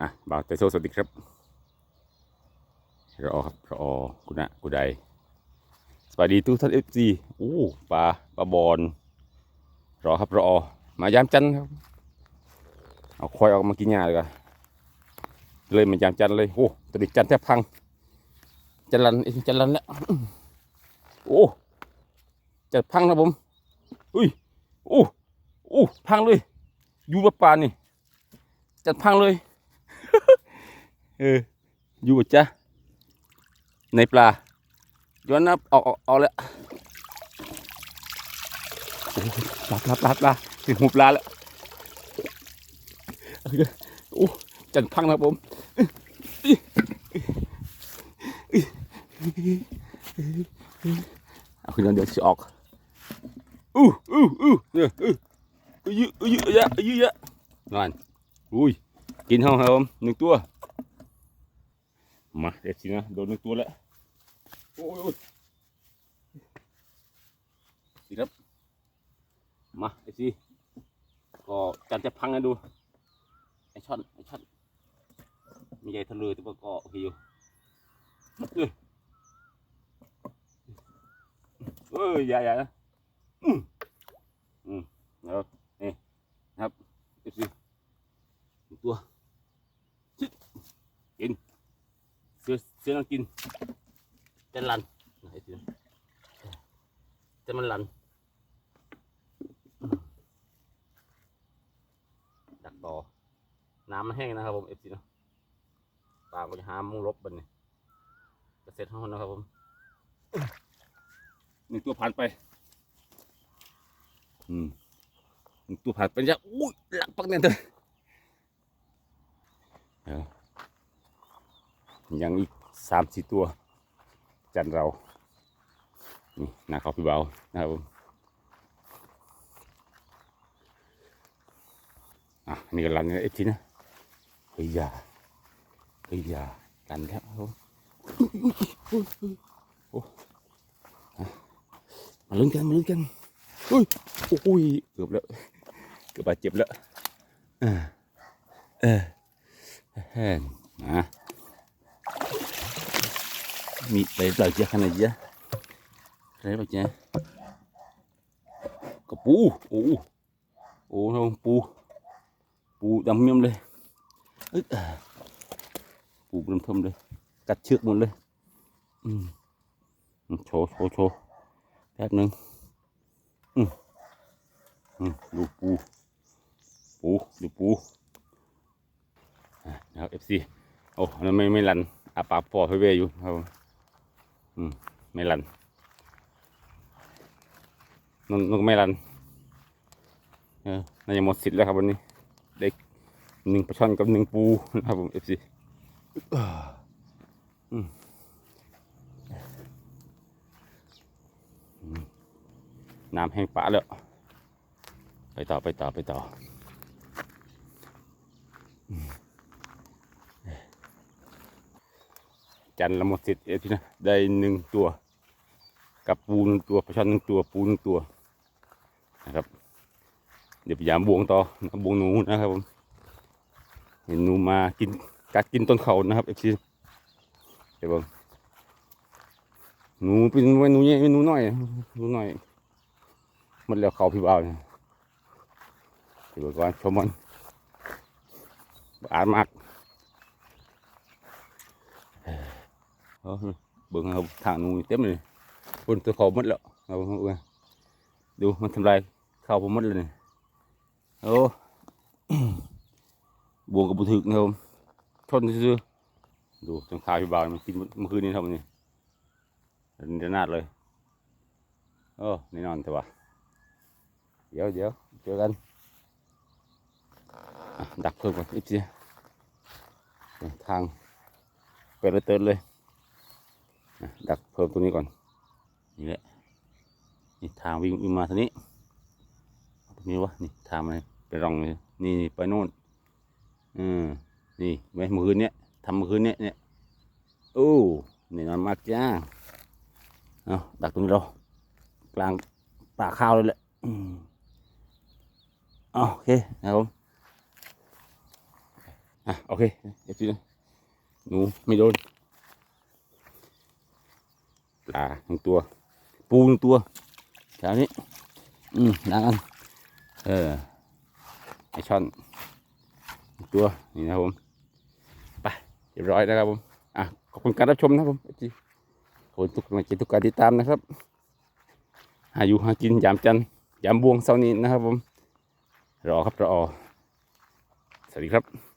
อะบ่าวเตโซสวัสดีครับรอครับรอกุณะกุไดสวัสดีทุกท่านเอฟซีโอ้ปลาปลาบอลรอครับรอมายามจันครับ เอาควายออกมากินหญ้าเลยกันเลยมายามจันเลยโอ้ตัวนี้จันแทบพังจันรันอ้ยจันรันแล้วโอ้จะพังนะผมอุ้ยโอ้โอ้พังเลยอยู่ปลานี่จัดพังเลย เออ อยู่จ้ะในปลาย้อนนับออกออกออกแล้วปลาปลาปลาปลาถึงหูปลาแล้วโอ้จัดพังนะผมเอาขึ้นมาเดี๋ยวจะออกอู้อู้อู้เนี่ยอู้อู้ยืดอู้ยืดเยอะอู้ยืดเยอะนั่นอุ้ยกินห้องครับผมหนึ่งตัว มาเด็ดสินะโดนหนึ่งตัวแล้วโอ้ยสิครับ มาเด็ดสิก็จันจะพังให้ดูไอช่อนไอช่อนมีใหญ่ทะเลแต่ว่าก็โอเคอยู่เอ้ยใหญ่ใหญ่นะอืมอืมแล้วนี่ครับเด็ดสิหนึ่งตัวชิดกิน เสือเสือต้องกินจะลันไหนเสือจะมันลันดักต่อ น้ำมันแห้งนะครับผมเอฟซีเนาะปลาก็จะหามุ้งลบบันนี่จะเสร็จห้องนะครับผมหนึ่งตัวผ่านไป อืมหนึ่งตัวผ่านไปจะอุ้ยหลักปักเนี่ยเถอะยังอีก สามสี่ตัว จันเรา นี่นาเขาพี่เบานะครับผมอะนี่ก็รันเอฟทีนะเฮ้ยอยาเฮ้ยอยารันแล้วครับผมโอ้อะมาลุ้นกันมาลุ้นกันอุ้ยโอ้ยเกือบแล้วเกือบบาดเจ็บแล้วเออเออเฮ้ยนะ มีไปเปล่าเจ้าขนาดเยอะอะไรแบบเนี้ยก็ปูโอ้โอ้น้องปูปูดำเมี่ยมเลยอึ๊ดอะปูดำเพิ่มเลยกัดเชือกหมดเลยอืมโชโชโชแป๊บหนึ่งอืมดูปูปูดูปูอะนะครับเอฟซีโอ้ไม่ไม่รันอาปากปอดเวอยู่ครับ อืมไม่รันนนนกไม่รันเออน่าจะหมดสิทธิ์แล้วครับวันนี้เด็กหนึ่งปลาช่อนกับหนึ่งปูนะครับผมเอฟซีน้ำแห้งปะแล้ว ไปต่อไปต่อไปต่อ จันทร์ละหมดสิทธิ์เอฟซีนะได้หนึ่งตัว กับปูหนึ่งตัวปลาช่อนหนึ่งตัวปูหนึ่งตัวนะครับ เดี๋ยวพยายามบวงต่อนะบวงหนูนะครับผมเห็นหนูมากินกัดกินต้นเขานะครับเอฟซีเดี๋ยวเบิ่งหนูเป็นไว้หนูใหญ่ยหนูน้อยหนูน้อยหมันแล้วเขาพี่บ่าวเนี่ยเดี๋ยวก่อนชมมันอ่านมาก เบิ่งเอาทางนู้นเต็มเลยบนตัวเขาหมดแล้วเอาดูมันทำลายข้าวผมหมดเลยนี่โอ้บวงกับบุถึกนะครับผมชนซื่อดูจนข้าวพี่บาวมันกินเมื่อคืนนี้ทำนี่เดนาดเลยโอ้แน่นอนแต่ว่าเดี๋ยวเดี๋ยวเจอกันดักเพิ่มก่อนอีกทีทางเปิดเลยเติร์นเลย ดักเพิ่มตรงนี้ก่อน นี่แหละ นี่ทางวิ่งวิ่งมาทางนี้ ตรงนี้วะ นี่ทางมันไปร่องเลยนี่นี่ไปโน่นอืมนี่ไว้เมื่อคืนเนี้ยทำเมื่อคืนเนี้ยเนี่ยโอ้นี่นอนมากจ้าเอาดักตรงนี้เรากลางป่าข้าวเลยแหละอืมเอโอเคนะครับผมอะโอเคเดี๋ยวหนูไม่โดน ปลาหนึ่งตัว ปูหนึ่งตัวแถวนี้ อืมล้างกันเออไอช่อนตัวนี่นะผมไปเรียบร้อยนะครับผมอะขอบคุณการรับชมนะครับผมขอบคุณทุกกำลังใจทุกการติดตามนะครับหาอยู่หากินยามจันยามบวงเสาร์นี้นะครับผมรอครับรอสวัสดีครับ